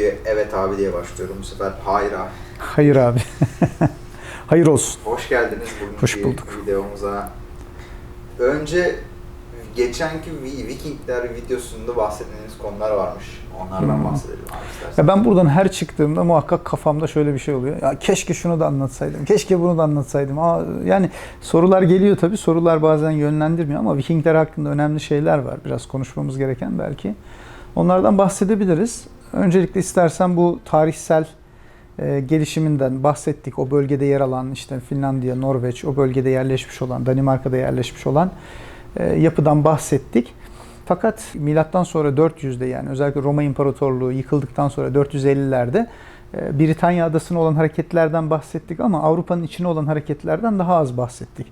videoya evet abi diye başlıyorum. Bu sefer hayır abi. Hayır abi. Hayır olsun. Hoş geldiniz bugünkü Hoş bulduk. videomuza. Önce geçenki Vi- Vikingler videosunda bahsettiğiniz konular varmış. Onlardan Hmm. bahsedelim abi istersen. Ya ben buradan her çıktığımda muhakkak kafamda şöyle bir şey oluyor. Ya keşke şunu da anlatsaydım. Keşke bunu da anlatsaydım. Aa, yani sorular geliyor tabii. Sorular bazen yönlendirmiyor ama Vikingler hakkında önemli şeyler var. Biraz konuşmamız gereken belki. Onlardan bahsedebiliriz. Öncelikle istersen bu tarihsel e, gelişiminden bahsettik. O bölgede yer alan işte Finlandiya, Norveç, o bölgede yerleşmiş olan, Danimarka'da yerleşmiş olan e, yapıdan bahsettik. Fakat milattan sonra 400'de yani özellikle Roma İmparatorluğu yıkıldıktan sonra 450'lerde e, Britanya adasına olan hareketlerden bahsettik ama Avrupa'nın içine olan hareketlerden daha az bahsettik.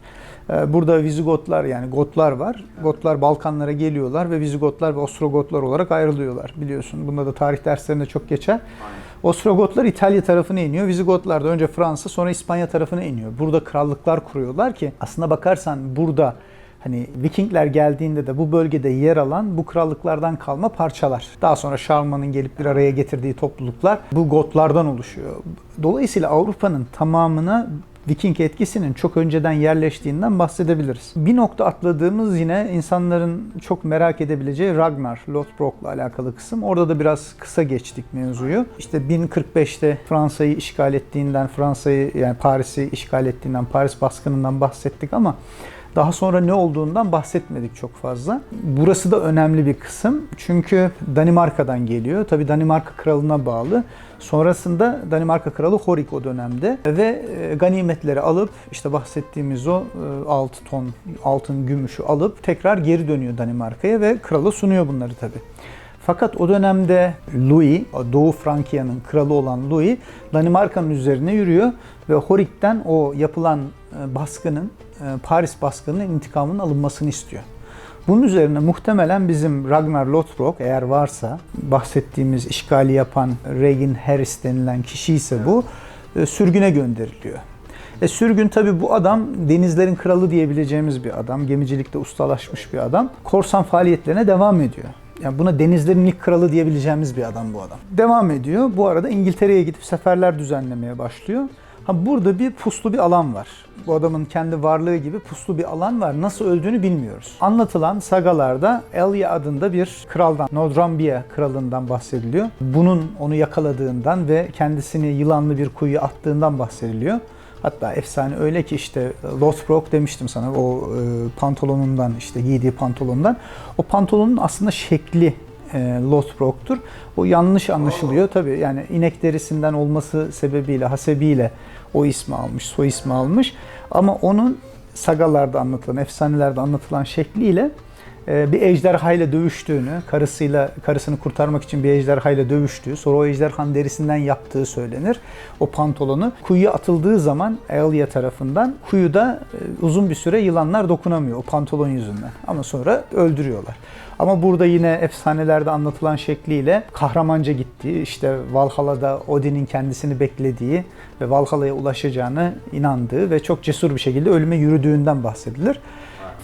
E, Burada Vizigotlar yani Gotlar var. Gotlar Balkanlara geliyorlar ve Vizigotlar ve Ostrogotlar olarak ayrılıyorlar biliyorsun. Bunda da tarih derslerinde çok geçer. Aynen. Ostrogotlar İtalya tarafına iniyor. Vizigotlar da önce Fransa sonra İspanya tarafına iniyor. Burada krallıklar kuruyorlar ki aslına bakarsan burada hani Vikingler geldiğinde de bu bölgede yer alan bu krallıklardan kalma parçalar. Daha sonra Şarlman'ın gelip bir araya getirdiği topluluklar bu Gotlardan oluşuyor. Dolayısıyla Avrupa'nın tamamına Viking etkisinin çok önceden yerleştiğinden bahsedebiliriz. Bir nokta atladığımız yine insanların çok merak edebileceği Ragnar Lothbrok'la alakalı kısım. Orada da biraz kısa geçtik mevzuyu. İşte 1045'te Fransa'yı işgal ettiğinden, Fransa'yı yani Paris'i işgal ettiğinden, Paris baskınından bahsettik ama daha sonra ne olduğundan bahsetmedik çok fazla. Burası da önemli bir kısım. Çünkü Danimarka'dan geliyor. Tabi Danimarka kralına bağlı. Sonrasında Danimarka kralı Horik o dönemde ve e, ganimetleri alıp işte bahsettiğimiz o 6 ton altın gümüşü alıp tekrar geri dönüyor Danimarka'ya ve krala sunuyor bunları tabi. Fakat o dönemde Louis, Doğu Frankiya'nın kralı olan Louis, Danimarka'nın üzerine yürüyor ve Horik'ten o yapılan e, baskının, e, Paris baskının intikamının alınmasını istiyor. Bunun üzerine muhtemelen bizim Ragnar Lothbrok eğer varsa bahsettiğimiz işgali yapan Regin Harris denilen kişi ise bu e, sürgüne gönderiliyor. E, sürgün tabi bu adam denizlerin kralı diyebileceğimiz bir adam. Gemicilikte ustalaşmış bir adam. Korsan faaliyetlerine devam ediyor. Yani buna denizlerin ilk kralı diyebileceğimiz bir adam bu adam. Devam ediyor. Bu arada İngiltere'ye gidip seferler düzenlemeye başlıyor. Ha burada bir puslu bir alan var. Bu adamın kendi varlığı gibi puslu bir alan var. Nasıl öldüğünü bilmiyoruz. Anlatılan sagalarda Elia adında bir kraldan, Northumbria kralından bahsediliyor. Bunun onu yakaladığından ve kendisini yılanlı bir kuyuya attığından bahsediliyor. Hatta efsane öyle ki işte Lothbrok demiştim sana o e, pantolonundan işte giydiği pantolondan. O pantolonun aslında şekli e, Lothbrok'tur. O yanlış anlaşılıyor tabii yani inek derisinden olması sebebiyle hasebiyle o ismi almış, soy ismi almış. Ama onun sagalarda anlatılan, efsanelerde anlatılan şekliyle e, bir ejderhayla dövüştüğünü, karısıyla karısını kurtarmak için bir ejderhayla dövüştüğü, sonra o ejderhanın derisinden yaptığı söylenir. O pantolonu kuyuya atıldığı zaman Elia tarafından kuyuda e, uzun bir süre yılanlar dokunamıyor o pantolon yüzünden. Ama sonra öldürüyorlar. Ama burada yine efsanelerde anlatılan şekliyle kahramanca gittiği, işte Valhalla'da Odin'in kendisini beklediği ve Valhalla'ya ulaşacağını inandığı ve çok cesur bir şekilde ölüme yürüdüğünden bahsedilir.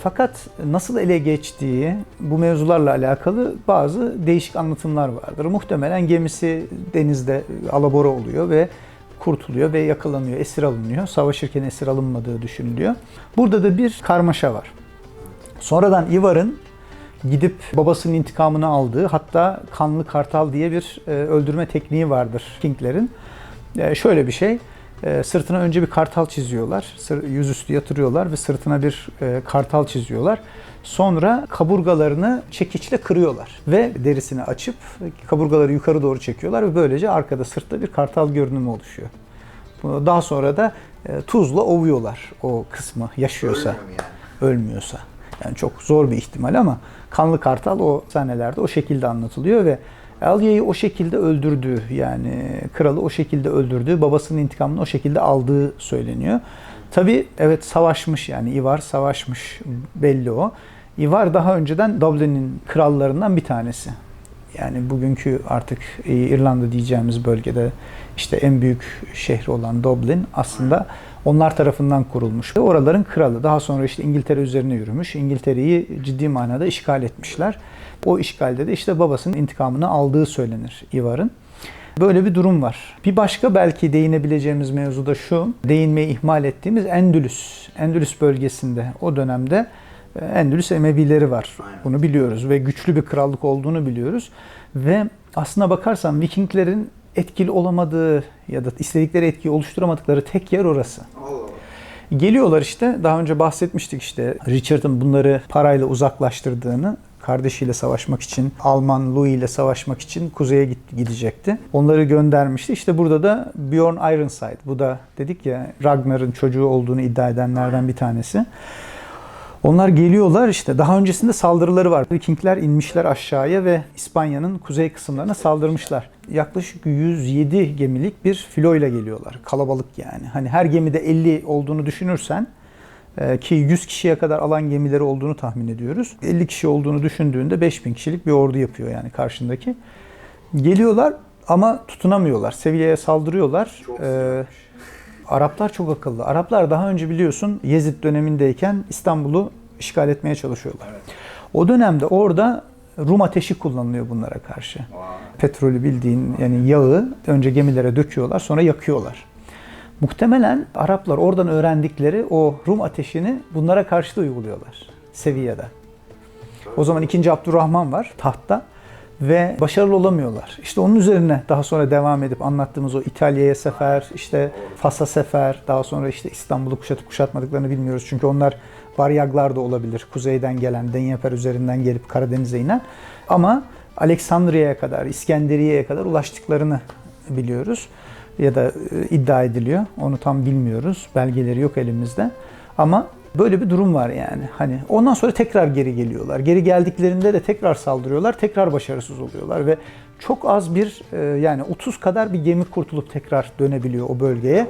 Fakat nasıl ele geçtiği bu mevzularla alakalı bazı değişik anlatımlar vardır. Muhtemelen gemisi denizde alabora oluyor ve kurtuluyor ve yakalanıyor, esir alınıyor. Savaşırken esir alınmadığı düşünülüyor. Burada da bir karmaşa var. Sonradan Ivar'ın gidip babasının intikamını aldığı hatta kanlı kartal diye bir e, öldürme tekniği vardır Kinglerin. E, şöyle bir şey. E, sırtına önce bir kartal çiziyorlar. Sır, yüzüstü yatırıyorlar ve sırtına bir e, kartal çiziyorlar. Sonra kaburgalarını çekiçle kırıyorlar ve derisini açıp kaburgaları yukarı doğru çekiyorlar ve böylece arkada sırtta bir kartal görünümü oluşuyor. Daha sonra da e, tuzla ovuyorlar o kısmı yaşıyorsa, ölmüyorsa. Yani çok zor bir ihtimal ama kanlı kartal o sahnelerde o şekilde anlatılıyor ve Alya'yı o şekilde öldürdüğü yani kralı o şekilde öldürdüğü, babasının intikamını o şekilde aldığı söyleniyor. Tabi evet savaşmış yani Ivar savaşmış belli o. Ivar daha önceden Dublin'in krallarından bir tanesi. Yani bugünkü artık e, İrlanda diyeceğimiz bölgede işte en büyük şehri olan Dublin aslında onlar tarafından kurulmuş. Ve oraların kralı. Daha sonra işte İngiltere üzerine yürümüş. İngiltere'yi ciddi manada işgal etmişler. O işgalde de işte babasının intikamını aldığı söylenir Ivar'ın. Böyle bir durum var. Bir başka belki değinebileceğimiz mevzu da şu. Değinmeyi ihmal ettiğimiz Endülüs. Endülüs bölgesinde o dönemde e, Endülüs Emevileri var. Bunu biliyoruz ve güçlü bir krallık olduğunu biliyoruz. Ve aslına bakarsan Vikinglerin etkili olamadığı ya da istedikleri etkiyi oluşturamadıkları tek yer orası. Allah. Geliyorlar işte daha önce bahsetmiştik işte Richard'ın bunları parayla uzaklaştırdığını kardeşiyle savaşmak için Alman Louis ile savaşmak için kuzeye gidecekti. Onları göndermişti. İşte burada da Bjorn Ironside. Bu da dedik ya Ragnar'ın çocuğu olduğunu iddia edenlerden bir tanesi. Onlar geliyorlar işte daha öncesinde saldırıları var. Vikingler inmişler aşağıya ve İspanya'nın kuzey kısımlarına saldırmışlar. Yaklaşık 107 gemilik bir filoyla geliyorlar. Kalabalık yani. Hani her gemide 50 olduğunu düşünürsen e, ki 100 kişiye kadar alan gemileri olduğunu tahmin ediyoruz. 50 kişi olduğunu düşündüğünde 5000 kişilik bir ordu yapıyor yani karşındaki. Geliyorlar ama tutunamıyorlar. Sevilla'ya saldırıyorlar. Çok Ee. Araplar çok akıllı. Araplar daha önce biliyorsun Yezid dönemindeyken İstanbul'u işgal etmeye çalışıyorlar. Evet. O dönemde orada Rum ateşi kullanılıyor bunlara karşı. Vay. Petrolü bildiğin yani yağı önce gemilere döküyorlar sonra yakıyorlar. Muhtemelen Araplar oradan öğrendikleri o Rum ateşini bunlara karşı da uyguluyorlar Sevilla'da. O zaman 2. Abdurrahman var tahtta ve başarılı olamıyorlar. İşte onun üzerine daha sonra devam edip anlattığımız o İtalya'ya sefer, işte Fas'a sefer, daha sonra işte İstanbul'u kuşatıp kuşatmadıklarını bilmiyoruz. Çünkü onlar varyaglar da olabilir. Kuzeyden gelen, Denyeper üzerinden gelip Karadeniz'e inen. Ama Aleksandriya'ya kadar, İskenderiye'ye kadar ulaştıklarını biliyoruz. Ya da e, iddia ediliyor. Onu tam bilmiyoruz. Belgeleri yok elimizde. Ama Böyle bir durum var yani. Hani ondan sonra tekrar geri geliyorlar. Geri geldiklerinde de tekrar saldırıyorlar. Tekrar başarısız oluyorlar ve çok az bir e, yani 30 kadar bir gemi kurtulup tekrar dönebiliyor o bölgeye.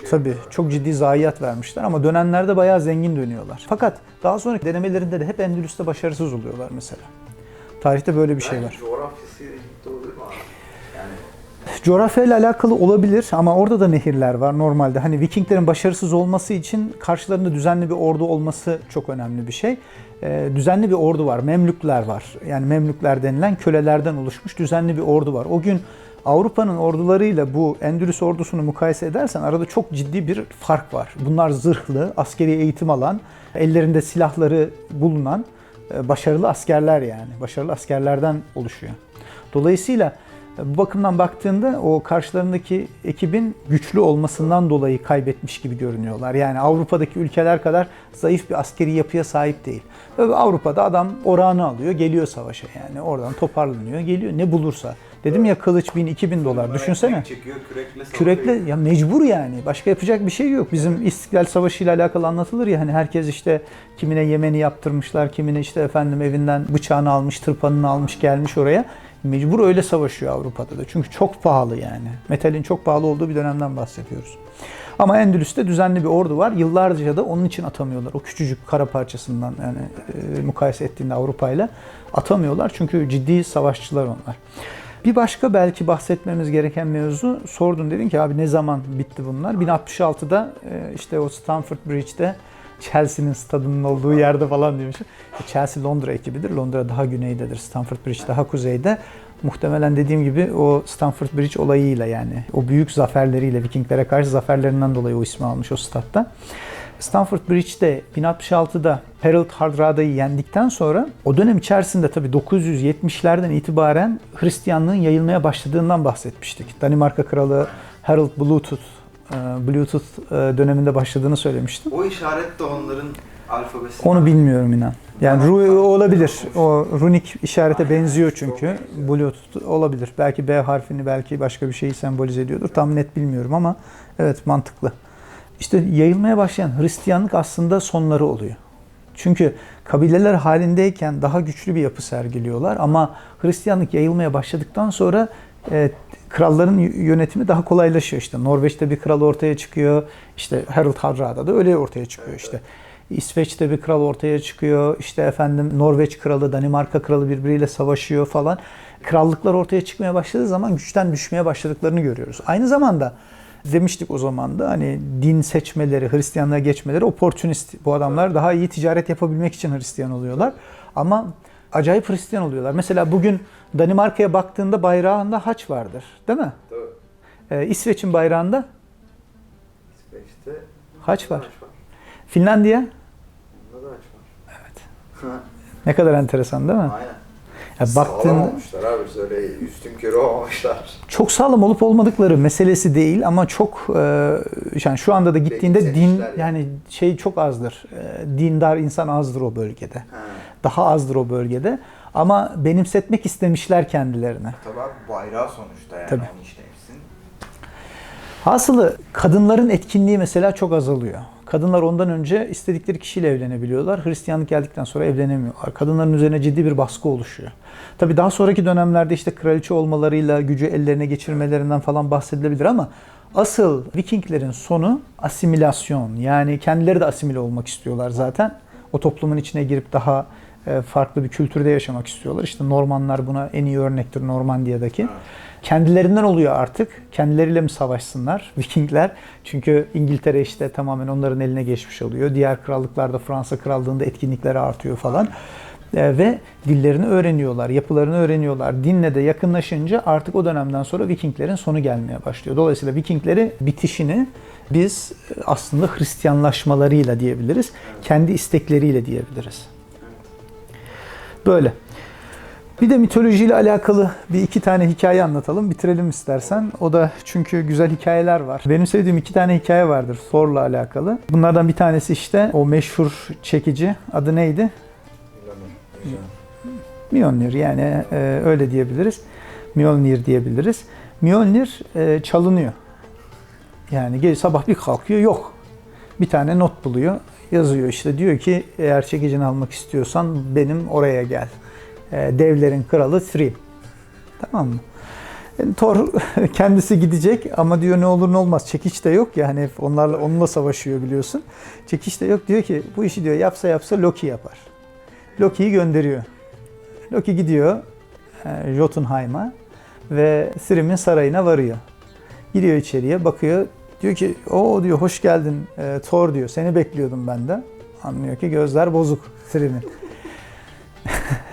Şey. Tabii çok ciddi zayiat vermişler ama dönenlerde bayağı zengin dönüyorlar. Fakat daha sonraki denemelerinde de hep Endülüs'te başarısız oluyorlar mesela. Tarihte böyle bir şey var. Coğrafyasıyla ilgili olabilir mi abi? Yani Coğrafyayla alakalı olabilir ama orada da nehirler var normalde. Hani Vikinglerin başarısız olması için karşılarında düzenli bir ordu olması çok önemli bir şey. Ee, düzenli bir ordu var. Memlükler var. Yani Memlükler denilen kölelerden oluşmuş düzenli bir ordu var. O gün Avrupa'nın ordularıyla bu Endülüs ordusunu mukayese edersen arada çok ciddi bir fark var. Bunlar zırhlı, askeri eğitim alan, ellerinde silahları bulunan e, başarılı askerler yani. Başarılı askerlerden oluşuyor. Dolayısıyla bu bakımdan baktığında o karşılarındaki ekibin güçlü olmasından dolayı kaybetmiş gibi görünüyorlar. Yani Avrupa'daki ülkeler kadar zayıf bir askeri yapıya sahip değil. Ve Avrupa'da adam orağını alıyor, geliyor savaşa yani. Oradan toparlanıyor, geliyor ne bulursa. Dedim ya kılıç 1000 2000 dolar. Düşünsene. Çekiyor kürekle. Kürekle ya mecbur yani. Başka yapacak bir şey yok. Bizim İstiklal Savaşı ile alakalı anlatılır ya hani herkes işte kimine yemeni yaptırmışlar, kimine işte efendim evinden bıçağını almış, tırpanını almış gelmiş oraya. Mecbur öyle savaşıyor Avrupa'da da. Çünkü çok pahalı yani. Metalin çok pahalı olduğu bir dönemden bahsediyoruz. Ama Endülüs'te düzenli bir ordu var. Yıllarca da onun için atamıyorlar. O küçücük kara parçasından yani e, mukayese ettiğinde Avrupa ile atamıyorlar. Çünkü ciddi savaşçılar onlar. Bir başka belki bahsetmemiz gereken mevzu sordun dedin ki abi ne zaman bitti bunlar? 1066'da e, işte o Stamford Bridge'de Chelsea'nin stadının olduğu yerde falan demişim. Chelsea Londra ekibidir. Londra daha güneydedir. Stamford Bridge daha kuzeyde. Muhtemelen dediğim gibi o Stamford Bridge olayıyla yani o büyük zaferleriyle Vikinglere karşı zaferlerinden dolayı o ismi almış o statta. Stamford Bridge'de 1066'da Harold Hardrada'yı yendikten sonra o dönem içerisinde tabii 970'lerden itibaren Hristiyanlığın yayılmaya başladığından bahsetmiştik. Danimarka Kralı Harold Bluetooth e, Bluetooth e, döneminde başladığını söylemiştim. O işaret de onların alfabesi. Onu bilmiyorum inan. Yani ru olabilir. O runik işarete benziyor çünkü. Bluetooth olabilir. Belki B harfini belki başka bir şeyi sembolize ediyordur. Tam net bilmiyorum ama evet mantıklı. İşte yayılmaya başlayan Hristiyanlık aslında sonları oluyor. Çünkü kabileler halindeyken daha güçlü bir yapı sergiliyorlar ama Hristiyanlık yayılmaya başladıktan sonra e, kralların yönetimi daha kolaylaşıyor işte. Norveç'te bir kral ortaya çıkıyor. İşte Harald Hardrada da öyle ortaya çıkıyor işte. İsveç'te bir kral ortaya çıkıyor. İşte efendim Norveç kralı, Danimarka kralı birbiriyle savaşıyor falan. Krallıklar ortaya çıkmaya başladığı zaman güçten düşmeye başladıklarını görüyoruz. Aynı zamanda demiştik o zaman da hani din seçmeleri, Hristiyanlığa geçmeleri opportunist. Bu adamlar daha iyi ticaret yapabilmek için Hristiyan oluyorlar. Ama acayip Hristiyan oluyorlar. Mesela bugün Danimarka'ya baktığında bayrağında haç vardır. Değil mi? Tabii. Ee, İsveç'in bayrağında İsveç'te haç var. Haç var. Finlandiya Bunda da haç var. Evet. ne kadar enteresan değil mi? Aynen. Ya Sağlam baktığında olmuşlar abi. Öyle üstün körü olmamışlar. çok sağlam olup olmadıkları meselesi değil ama çok e, yani şu anda da gittiğinde din yani şey çok azdır. E, dindar insan azdır o bölgede. Ha. Daha azdır o bölgede. Ama benimsetmek istemişler kendilerine. Tabii abi bayrağı sonuçta yani Tabii. onu işlemişsin. Hasılı kadınların etkinliği mesela çok azalıyor. Kadınlar ondan önce istedikleri kişiyle evlenebiliyorlar. Hristiyanlık geldikten sonra evlenemiyorlar. Kadınların üzerine ciddi bir baskı oluşuyor. Tabii daha sonraki dönemlerde işte kraliçe olmalarıyla gücü ellerine geçirmelerinden falan bahsedilebilir ama asıl Vikinglerin sonu asimilasyon. Yani kendileri de asimile olmak istiyorlar zaten. O toplumun içine girip daha farklı bir kültürde yaşamak istiyorlar. İşte Normanlar buna en iyi örnektir Normandiya'daki. Kendilerinden oluyor artık. Kendileriyle mi savaşsınlar Vikingler? Çünkü İngiltere işte tamamen onların eline geçmiş oluyor. Diğer krallıklarda Fransa krallığında etkinlikleri artıyor falan. E, ve dillerini öğreniyorlar, yapılarını öğreniyorlar. Dinle de yakınlaşınca artık o dönemden sonra Vikinglerin sonu gelmeye başlıyor. Dolayısıyla Vikingleri bitişini biz e, aslında Hristiyanlaşmalarıyla diyebiliriz. Kendi istekleriyle diyebiliriz. Böyle. Bir de mitolojiyle alakalı bir iki tane hikaye anlatalım. Bitirelim istersen. O da çünkü güzel hikayeler var. Benim sevdiğim iki tane hikaye vardır Thor'la alakalı. Bunlardan bir tanesi işte o meşhur çekici. Adı neydi? Mjolnir yani e, öyle diyebiliriz. Mjolnir diyebiliriz. Mjolnir e, çalınıyor. Yani gece sabah bir kalkıyor yok. Bir tane not buluyor. Yazıyor işte diyor ki eğer çekicini almak istiyorsan benim oraya gel. E, devlerin kralı Thrym. Tamam mı? Yani Thor kendisi gidecek ama diyor ne olur ne olmaz çekiç de yok ya hani onlarla onunla savaşıyor biliyorsun. Çekiç de yok diyor ki bu işi diyor yapsa yapsa Loki yapar. Loki'yi gönderiyor. Loki gidiyor e, Jotunheim'a ve Thrym'in sarayına varıyor. Giriyor içeriye bakıyor. Diyor ki o diyor hoş geldin e, Thor diyor. Seni bekliyordum ben de. Anlıyor ki gözler bozuk Thrym'in.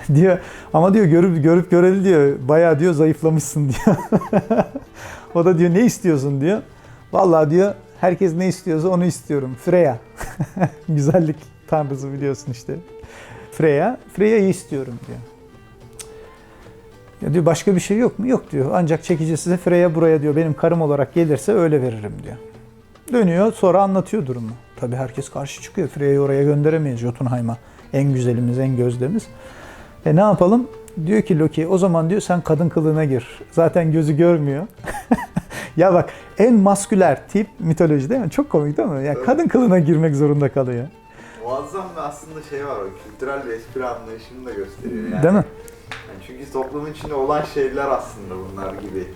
diyor ama diyor görüp görüp göreli diyor bayağı diyor zayıflamışsın diyor. o da diyor ne istiyorsun diyor. Vallahi diyor herkes ne istiyorsa onu istiyorum. Freya. Güzellik tanrısı biliyorsun işte. Freya. Freya'yı istiyorum diyor. Ya diyor başka bir şey yok mu? Yok diyor. Ancak çekici size Freya buraya diyor. Benim karım olarak gelirse öyle veririm diyor. Dönüyor sonra anlatıyor durumu. Tabii herkes karşı çıkıyor. Freya'yı oraya gönderemeyiz Jotunheim'a. En güzelimiz, en gözdemiz. E ne yapalım? Diyor ki Loki o zaman diyor sen kadın kılığına gir. Zaten gözü görmüyor. ya bak en masküler tip mitoloji değil mi? Çok komik değil mi? Yani Evet. kadın kılığına girmek zorunda kalıyor. Muazzam bir aslında şey var o kültürel bir espri anlayışını da gösteriyor yani. Değil mi? Yani çünkü toplumun içinde olan şeyler aslında bunlar gibi.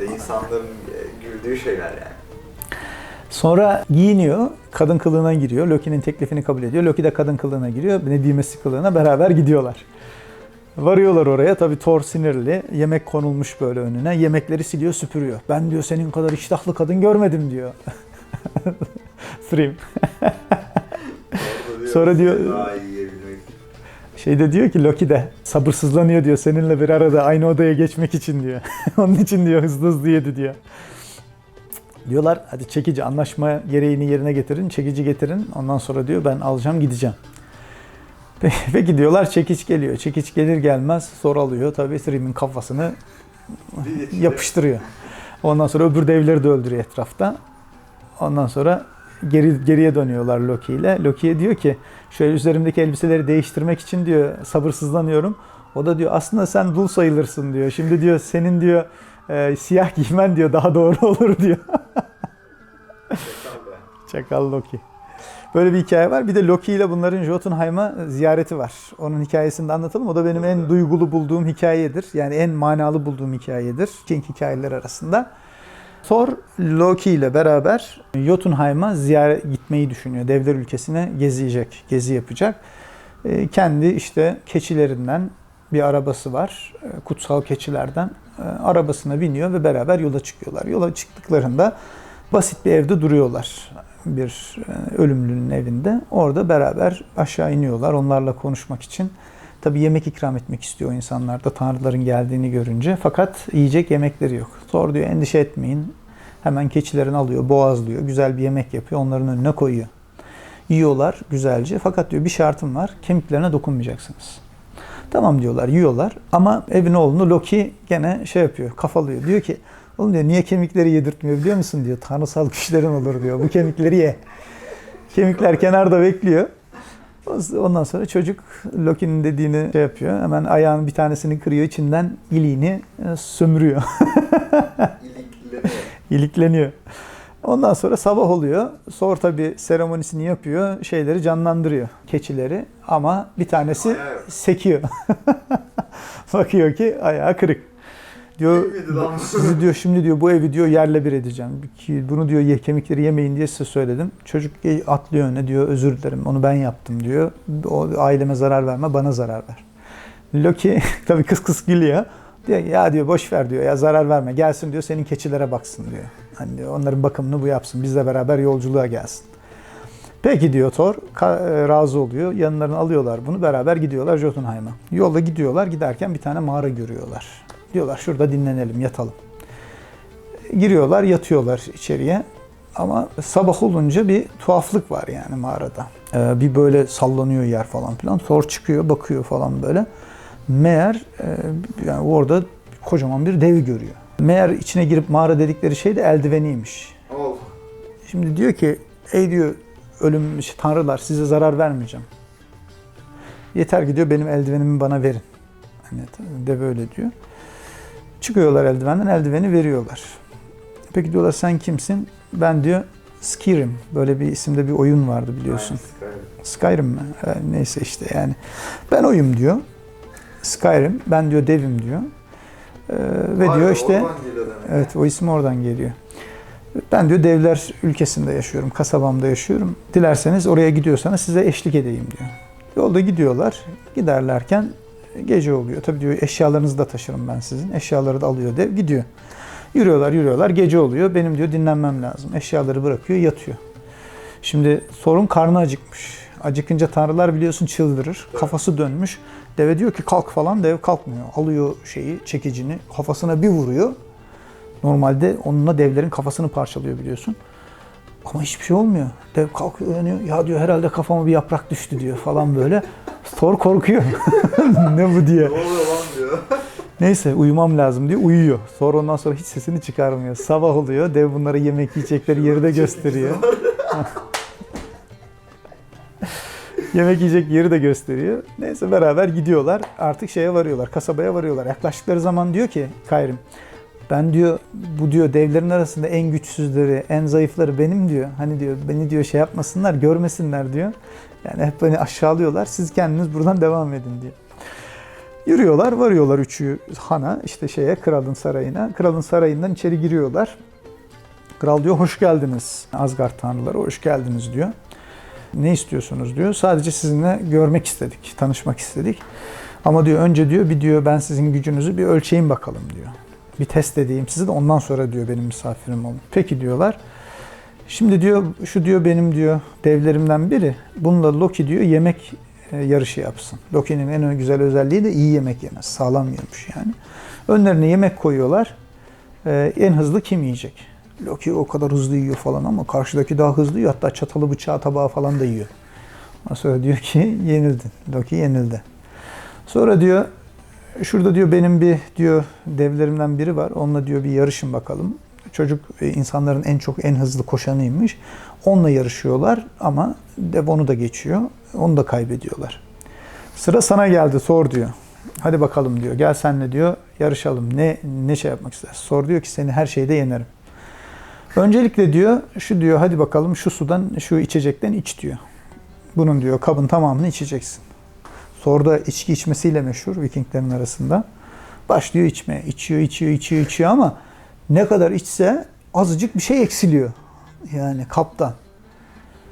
E, insanların e, güldüğü şeyler yani. Sonra giyiniyor, kadın kılığına giriyor. Loki'nin teklifini kabul ediyor. Loki de kadın kılığına giriyor. Nedimesi kılığına beraber gidiyorlar. Varıyorlar oraya. Tabii Thor sinirli. Yemek konulmuş böyle önüne. Yemekleri siliyor, süpürüyor. Ben diyor senin kadar iştahlı kadın görmedim diyor. Orada Sonra diyor- Şeyde diyor ki Loki de sabırsızlanıyor diyor seninle bir arada aynı odaya geçmek için diyor. Onun için diyor hızlı hızlı yedi diyor. Diyorlar hadi çekici anlaşma gereğini yerine getirin, çekici getirin. Ondan sonra diyor ben alacağım gideceğim. Peki, diyorlar çekiç geliyor. Çekiç gelir gelmez zor alıyor. Tabii Thrym'in kafasını yapıştırıyor. Ondan sonra öbür devleri de öldürüyor etrafta. Ondan sonra geri geriye dönüyorlar Loki ile. Loki'ye diyor ki şöyle üzerimdeki elbiseleri değiştirmek için diyor sabırsızlanıyorum. O da diyor aslında sen dul sayılırsın diyor. Şimdi diyor senin diyor e, siyah giymen diyor daha doğru olur diyor. Çakal Loki. Böyle bir hikaye var. Bir de Loki ile bunların Jotunheim'a ziyareti var. Onun hikayesini de anlatalım. O da benim en duygulu bulduğum hikayedir. Yani en manalı bulduğum hikayedir. King hikayeler arasında. Thor Loki ile beraber Jotunheim'a ziyaret gitmeyi düşünüyor. Devler ülkesine gezecek, gezi yapacak. Ee, Kendi işte keçilerinden bir arabası var. Ee, Kutsal keçilerden. Ee, Arabasına biniyor ve beraber yola çıkıyorlar. Yola çıktıklarında basit bir evde duruyorlar. Bir e, ölümlünün evinde. Orada beraber aşağı iniyorlar onlarla konuşmak için. Tabi yemek ikram etmek istiyor insanlar da tanrıların geldiğini görünce. Fakat yiyecek yemekleri yok. Thor diyor endişe etmeyin. Hemen keçilerini alıyor, boğazlıyor. Güzel bir yemek yapıyor. Onların önüne koyuyor. Yiyorlar güzelce. Fakat diyor bir şartım var. Kemiklerine dokunmayacaksınız. Tamam diyorlar, yiyorlar. Ama evin oğlunu Loki gene şey yapıyor, kafalıyor. Diyor ki, oğlum diyor niye kemikleri yedirtmiyor biliyor musun diyor. Tanrısal güçlerin olur diyor. Bu kemikleri ye. Kemikler kenarda bekliyor. Ondan sonra çocuk Loki'nin dediğini şey yapıyor. Hemen ayağının bir tanesini kırıyor. içinden iliğini e, sömürüyor. İlikleniyor. İlikleniyor. Ondan sonra sabah oluyor. Thor tabi seremonisini yapıyor. Şeyleri canlandırıyor. Keçileri. Ama bir tanesi sekiyor. Bakıyor ki ayağı kırık. Diyor, sizi diyor şimdi diyor bu evi diyor yerle bir edeceğim. Ki bunu diyor ye, kemikleri yemeyin diye size söyledim. Çocuk atlıyor öne diyor özür dilerim onu ben yaptım diyor. O aileme zarar verme bana zarar ver. Loki tabii kıs kıs gülüyor. Diyor ya diyor boş ver diyor ya zarar verme gelsin diyor senin keçilere baksın diyor. Hani diyor, onların bakımını bu yapsın bizle beraber yolculuğa gelsin. Peki diyor Thor e, razı oluyor. Yanlarına alıyorlar bunu beraber gidiyorlar Jotunheim'a. Yolda gidiyorlar giderken bir tane mağara görüyorlar. Diyorlar şurada dinlenelim yatalım. Giriyorlar yatıyorlar içeriye. Ama sabah olunca bir tuhaflık var yani mağarada. Ee, bir böyle sallanıyor yer falan filan. Thor çıkıyor bakıyor falan böyle. Meğer e, yani orada kocaman bir dev görüyor. Meğer içine girip mağara dedikleri şey de eldiveniymiş. Ol. Şimdi diyor ki ey diyor ölüm tanrılar size zarar vermeyeceğim. Yeter ki diyor benim eldivenimi bana verin. Hani de böyle diyor. Çıkıyorlar eldivenden eldiveni veriyorlar. Peki diyorlar sen kimsin? Ben diyor Skyrim. Böyle bir isimde bir oyun vardı biliyorsun. Aynen, Skyrim. Skyrim mi? Ha, neyse işte yani. Ben oyum diyor. Skyrim. Ben diyor devim diyor. Ee, ve Vay diyor işte. Evet o isim oradan geliyor. Ben diyor devler ülkesinde yaşıyorum, kasabamda yaşıyorum. Dilerseniz oraya gidiyorsanız size eşlik edeyim diyor. Yolda gidiyorlar. Giderlerken gece oluyor. Tabii diyor eşyalarınızı da taşırım ben sizin. Eşyaları da alıyor dev gidiyor. Yürüyorlar yürüyorlar gece oluyor. Benim diyor dinlenmem lazım. Eşyaları bırakıyor yatıyor. Şimdi sorun karnı acıkmış. Acıkınca tanrılar biliyorsun çıldırır. Kafası dönmüş. Deve diyor ki kalk falan dev kalkmıyor. Alıyor şeyi çekicini kafasına bir vuruyor. Normalde onunla devlerin kafasını parçalıyor biliyorsun. Ama hiçbir şey olmuyor. Dev kalkıyor uyanıyor. Ya diyor herhalde kafama bir yaprak düştü diyor falan böyle. Thor korkuyor. ne bu diye. Ne oluyor lan diyor. Neyse uyumam lazım diye uyuyor. Sonra ondan sonra hiç sesini çıkarmıyor. Sabah oluyor. Dev bunlara yemek yiyecekleri yeri de gösteriyor. yemek yiyecek yeri de gösteriyor. Neyse beraber gidiyorlar. Artık şeye varıyorlar. Kasabaya varıyorlar. Yaklaştıkları zaman diyor ki Kayrim ben diyor bu diyor devlerin arasında en güçsüzleri, en zayıfları benim diyor. Hani diyor beni diyor şey yapmasınlar, görmesinler diyor. Yani hep beni aşağılıyorlar. Siz kendiniz buradan devam edin diyor. Yürüyorlar, varıyorlar üçü hana, işte şeye, kralın sarayına. Kralın sarayından içeri giriyorlar. Kral diyor, hoş geldiniz. Asgard tanrıları, hoş geldiniz diyor. Ne istiyorsunuz diyor. Sadece sizinle görmek istedik, tanışmak istedik. Ama diyor önce diyor bir diyor ben sizin gücünüzü bir ölçeyim bakalım diyor. Bir test edeyim sizi de ondan sonra diyor benim misafirim olun. Peki diyorlar. Şimdi diyor şu diyor benim diyor devlerimden biri. Bununla Loki diyor yemek e, yarışı yapsın. Loki'nin en güzel özelliği de iyi yemek yemez. Sağlam yemiş yani. Önlerine yemek koyuyorlar. E, en hızlı kim yiyecek? Loki o kadar hızlı yiyor falan ama karşıdaki daha hızlı yiyor. Hatta çatalı bıçağı tabağı falan da yiyor. Sonra diyor ki yenildin. Loki yenildi. Sonra diyor şurada diyor benim bir diyor devlerimden biri var. Onunla diyor bir yarışın bakalım. Çocuk e, insanların en çok en hızlı koşanıymış. Onunla yarışıyorlar ama dev onu da geçiyor. Onu da kaybediyorlar. Sıra sana geldi sor diyor. Hadi bakalım diyor. Gel senle diyor yarışalım. Ne ne şey yapmak istersin? Sor diyor ki seni her şeyde yenerim. Öncelikle diyor şu diyor hadi bakalım şu sudan şu içecekten iç diyor. Bunun diyor kabın tamamını içeceksin. Sorda içki içmesiyle meşhur Vikinglerin arasında. Başlıyor içmeye. İçiyor, içiyor, içiyor, içiyor ama ne kadar içse azıcık bir şey eksiliyor. Yani kaptan.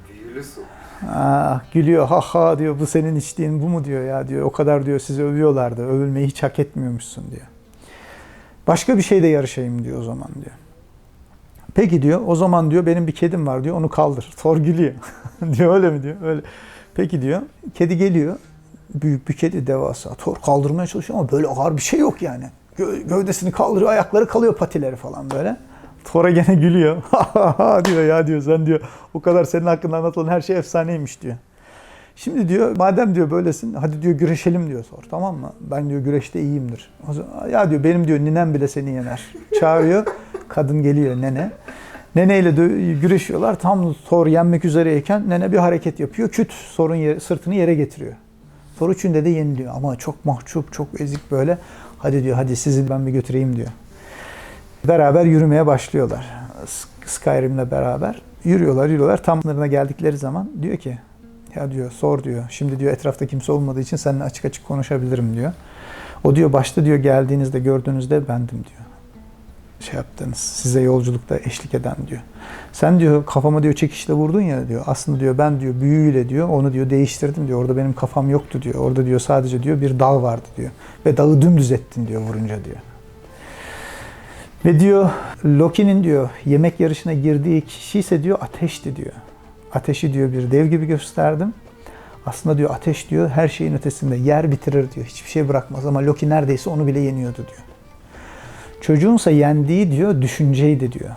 Büyülü su. Ah, gülüyor ha ha diyor bu senin içtiğin bu mu diyor ya diyor. O kadar diyor sizi övüyorlardı. Övülmeyi hiç hak etmiyormuşsun diyor. Başka bir şeyde yarışayım diyor o zaman diyor. Peki diyor o zaman diyor benim bir kedim var diyor onu kaldır. Thor gülüyor. diyor öyle mi diyor. Öyle. Peki diyor. Kedi geliyor. Büyük bir kedi devasa. Thor kaldırmaya çalışıyor ama böyle ağır bir şey yok yani. Gö- gövdesini kaldırıyor, ayakları kalıyor patileri falan böyle. Thor'a gene gülüyor. "Ha diyor ya diyor sen diyor o kadar senin hakkında anlatılan her şey efsaneymiş diyor. Şimdi diyor madem diyor böylesin hadi diyor güreşelim diyor Thor tamam mı? Ben diyor güreşte iyiyimdir. O zaman, ya diyor benim diyor ninem bile seni yener. Çağırıyor. Kadın geliyor nene. Nene ile dö- güreşiyorlar. Tam Thor yenmek üzereyken nene bir hareket yapıyor. Küt Thor'un yere- sırtını yere getiriyor. Thor üçünde de yeniliyor ama çok mahcup, çok ezik böyle. Hadi diyor hadi sizi ben bir götüreyim diyor. Beraber yürümeye başlıyorlar. Skyrim'le beraber. Yürüyorlar, yürüyorlar. Tam sınırına geldikleri zaman diyor ki ya diyor sor diyor. Şimdi diyor etrafta kimse olmadığı için seninle açık açık konuşabilirim diyor. O diyor başta diyor geldiğinizde gördüğünüzde bendim diyor. Şey yaptınız. Size yolculukta eşlik eden diyor. Sen diyor kafama diyor çekişle vurdun ya diyor. Aslında diyor ben diyor büyüyle diyor onu diyor değiştirdim diyor. Orada benim kafam yoktu diyor. Orada diyor sadece diyor bir dağ vardı diyor. Ve dağı dümdüz ettin diyor vurunca diyor. Ve diyor Loki'nin diyor yemek yarışına girdiği kişi ise diyor ateşti diyor. Ateşi diyor bir dev gibi gösterdim. Aslında diyor ateş diyor her şeyin ötesinde yer bitirir diyor. Hiçbir şey bırakmaz ama Loki neredeyse onu bile yeniyordu diyor. Çocuğunsa yendiği diyor düşünceydi diyor.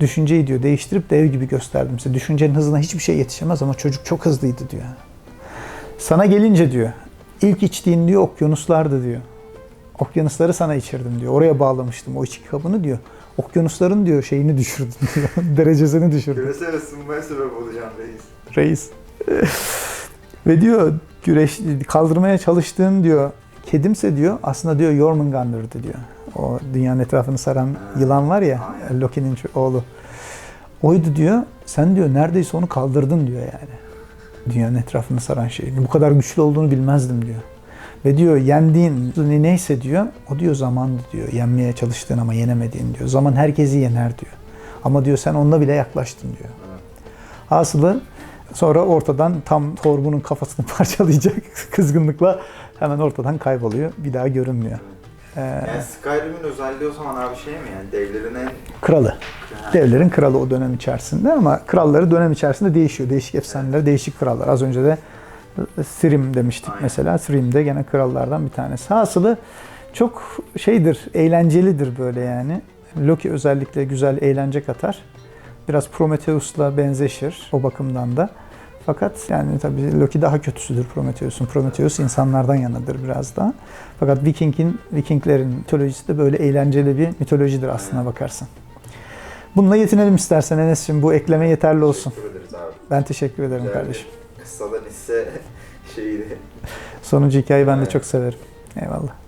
Düşünceyi diyor değiştirip dev gibi gösterdim size. Düşüncenin hızına hiçbir şey yetişemez ama çocuk çok hızlıydı diyor. Sana gelince diyor ilk içtiğin diyor okyanuslardı diyor. Okyanusları sana içirdim diyor. Oraya bağlamıştım o içki kabını diyor. Okyanusların diyor şeyini düşürdüm diyor. Derecesini düşürdüm. Küresel ısınmaya sebep olacağım reis. Reis. Ve diyor güreş kaldırmaya çalıştığın diyor kedimse diyor aslında diyor Jormungandr'dı diyor. O dünyanın etrafını saran yılan var ya. Loki'nin oğlu. Oydu diyor. Sen diyor neredeyse onu kaldırdın diyor yani. Dünyanın etrafını saran şey. Bu kadar güçlü olduğunu bilmezdim diyor. Ve diyor yendiğin ne- neyse diyor o diyor zamandı diyor. Yenmeye çalıştığın ama yenemediğin diyor. Zaman herkesi yener diyor. Ama diyor sen onunla bile yaklaştın diyor. Hasılı sonra ortadan tam Thor bunun kafasını parçalayacak kızgınlıkla hemen ortadan kayboluyor. Bir daha görünmüyor. Ee, Yani Skyrim'in özelliği o zaman abi şey mi yani devlerin en kralı. Devlerin kralı o dönem içerisinde ama kralları dönem içerisinde değişiyor. Değişik efsaneler, değişik krallar. Az önce de Sirim demiştik Aynen. mesela. Sirim de gene krallardan bir tanesi. Hasılı çok şeydir, eğlencelidir böyle yani. Loki özellikle güzel eğlence katar. Biraz Prometheus'la benzeşir o bakımdan da. Fakat yani tabii Loki daha kötüsüdür Prometheus'un. Prometheus insanlardan yanadır biraz daha. Fakat Viking'in, Vikinglerin mitolojisi de böyle eğlenceli bir mitolojidir aslına bakarsan. Bununla yetinelim istersen Enes'ciğim. Bu ekleme yeterli olsun. Teşekkür ederiz abi. Ben teşekkür ederim Güzel kardeşim. Kıssadan hisse şeydi. Sonuncu hikayeyi ben de çok severim. Eyvallah.